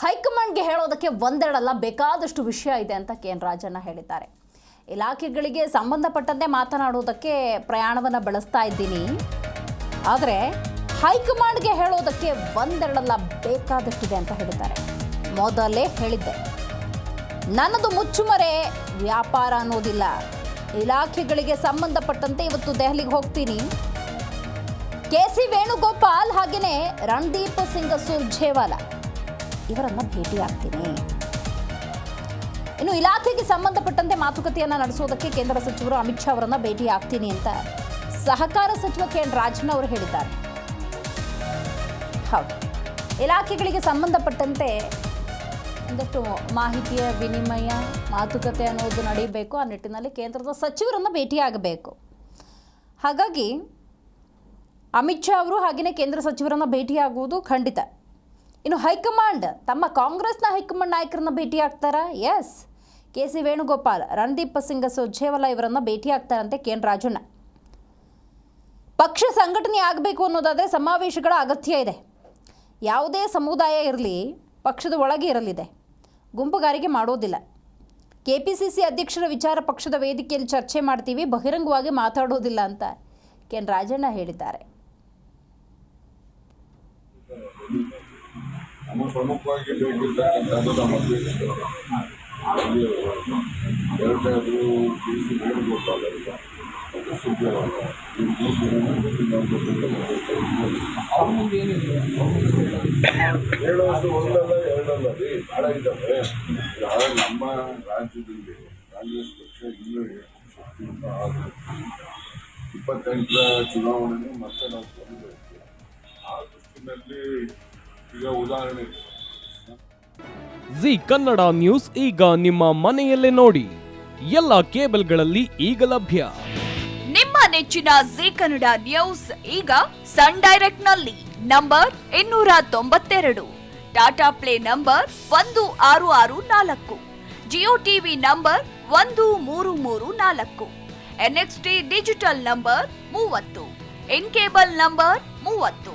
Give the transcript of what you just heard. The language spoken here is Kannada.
ಹೈಕಮಾಂಡ್ಗೆ ಹೇಳೋದಕ್ಕೆ ಒಂದೆರಡಲ್ಲ, ಬೇಕಾದಷ್ಟು ವಿಷಯ ಇದೆ ಅಂತ ಕೆ ಎನ್ ರಾಜಣ್ಣ ಹೇಳಿದ್ದಾರೆ. ಇಲಾಖೆಗಳಿಗೆ ಸಂಬಂಧಪಟ್ಟಂತೆ ಮಾತನಾಡುವುದಕ್ಕೆ ಪ್ರಯಾಣವನ್ನು ಬಳಸ್ತಾ ಇದ್ದೀನಿ. ಆದರೆ ಹೈಕಮಾಂಡ್ಗೆ ಹೇಳೋದಕ್ಕೆ ಒಂದೆರಡಲ್ಲ, ಬೇಕಾದಷ್ಟಿದೆ ಅಂತ ಹೇಳಿದ್ದಾರೆ. ಮೊದಲೇ ಹೇಳಿದ್ದೆ. ನನ್ನದು ಮುಚ್ಚುಮರೆ ವ್ಯಾಪಾರ ಅನ್ನೋದಿಲ್ಲ. ಇಲಾಖೆಗಳಿಗೆ ಸಂಬಂಧಪಟ್ಟಂತೆ ಇವತ್ತು ದೆಹಲಿಗೆ ಹೋಗ್ತೀನಿ. ಕೆ ಸಿ ವೇಣುಗೋಪಾಲ್ ಹಾಗೆಯೇ ರಣದೀಪ್ ಸಿಂಗ್ ಸುರ್ಜೇವಾಲಾ ಇವರನ್ನ ಭೇಟಿಯಾಗ್ತೀನಿ ಇನ್ನು ಇಲಾಖೆಗೆ ಸಂಬಂಧಪಟ್ಟಂತೆ ಮಾತುಕತೆಯನ್ನು ನಡೆಸುವುದಕ್ಕೆ ಕೇಂದ್ರ ಸಚಿವರು ಅಮಿತ್ ಶಾ ಅವರನ್ನು ಭೇಟಿ ಆಗ್ತೀನಿ ಅಂತ ಸಹಕಾರ ಸಚಿವ ಕೆ ಎನ್ ರಾಜನ್ ಅವರು ಹೇಳಿದ್ದಾರೆ. ಹೌದು. ಇಲಾಖೆಗಳಿಗೆ ಸಂಬಂಧಪಟ್ಟಂತೆ ಒಂದಷ್ಟು ಮಾಹಿತಿಯ ವಿನಿಮಯ, ಮಾತುಕತೆ ಅನ್ನೋದು ನಡೀಬೇಕು. ಆ ನಿಟ್ಟಿನಲ್ಲಿ ಕೇಂದ್ರದ ಸಚಿವರನ್ನ ಭೇಟಿಯಾಗಬೇಕು. ಹಾಗಾಗಿ ಅಮಿತ್ ಶಾ ಅವರು ಹಾಗೆಯೇ ಕೇಂದ್ರ ಸಚಿವರನ್ನ ಭೇಟಿಯಾಗುವುದು ಖಂಡಿತ. ಇನ್ನು ಹೈಕಮಾಂಡ್, ತಮ್ಮ ಕಾಂಗ್ರೆಸ್ನ ಹೈಕಮಾಂಡ್ ನಾಯಕರನ್ನ ಭೇಟಿಯಾಗ್ತಾರಾ? Yes K C Venugopal, Randeep Singh Surjewala ಇವರನ್ನ ಭೇಟಿಯಾಗ್ತಾರಂತೆ ಕೆ ಎನ್ ರಾಜಣ್ಣ. ಪಕ್ಷ ಸಂಘಟನೆ ಆಗಬೇಕು ಅನ್ನೋದಾದರೆ ಸಮಾವೇಶಗಳ ಅಗತ್ಯ ಇದೆ. ಯಾವುದೇ ಸಮುದಾಯ ಇರಲಿ, ಪಕ್ಷದ ಒಳಗೆ ಇರಲಿದೆ. ಗುಂಪುಗಾರಿಕೆ ಮಾಡೋದಿಲ್ಲ. ಕೆ ಪಿ ಸಿ ಸಿ ಅಧ್ಯಕ್ಷರ ವಿಚಾರ ಪಕ್ಷದ ವೇದಿಕೆಯಲ್ಲಿ ಚರ್ಚೆ ಮಾಡ್ತೀವಿ, ಬಹಿರಂಗವಾಗಿ ಮಾತಾಡೋದಿಲ್ಲ ಅಂತ ಕೆ ಎನ್ ರಾಜಣ್ಣ ಹೇಳಿದ್ದಾರೆ. ನಮ್ಮ ಪ್ರಮುಖವಾಗಿ ಬೇಕಿರ್ತಕ್ಕಂಥದ್ದು ನಮ್ಮ ಸಿ ಹೇಳೋದು ಒಂದಲ್ಲ, ಎರಡಲ್ಲ, ರೀ ಭಾಳ ಇದ್ದಾವೆ ನಮ್ಮ ರಾಜ್ಯದಲ್ಲಿ ಕಾಂಗ್ರೆಸ್ ಪಕ್ಷ ಇನ್ನೂ ಶಕ್ತಿ ಇಪ್ಪತ್ತೆಂಟರ ಚುನಾವಣೆಗೆ ಮತ್ತೆ ನಾವು ಗೆಲ್ಲಬೇಕು ಆ ದೃಷ್ಟಿನಲ್ಲಿ ಈಗ ಉದಾಹರಣೆ. ಜಿ ಕನ್ನಡ ನ್ಯೂಸ್ ಈಗ ನಿಮ್ಮ ಮನೆಯಲ್ಲೇ ನೋಡಿ. ಎಲ್ಲ ಕೇಬಲ್ಗಳಲ್ಲಿ ಈಗ ಲಭ್ಯ. ನಿಮ್ಮ ನೆಚ್ಚಿನ ಜಿ ಕನ್ನಡ ನ್ಯೂಸ್ ಈಗ ಸನ್ ಡೈರೆಕ್ಟ್ನಲ್ಲಿ ನಂಬರ್ ಇನ್ನೂರ ತೊಂಬತ್ತೆರಡು. ಟಾಟಾ ಪ್ಲೇ ನಂಬರ್ ಒಂದು ಆರು ಆರು ನಾಲ್ಕು. ಜಿಯೋ ಟಿವಿ ನಂಬರ್ ಒಂದು ಮೂರು ಮೂರು ನಾಲ್ಕು. ಎನ್ಎಕ್ಸ್ಟಿ ಡಿಜಿಟಲ್ ನಂಬರ್ ಮೂವತ್ತು. ಇನ್ ಕೇಬಲ್ ನಂಬರ್ ಮೂವತ್ತು.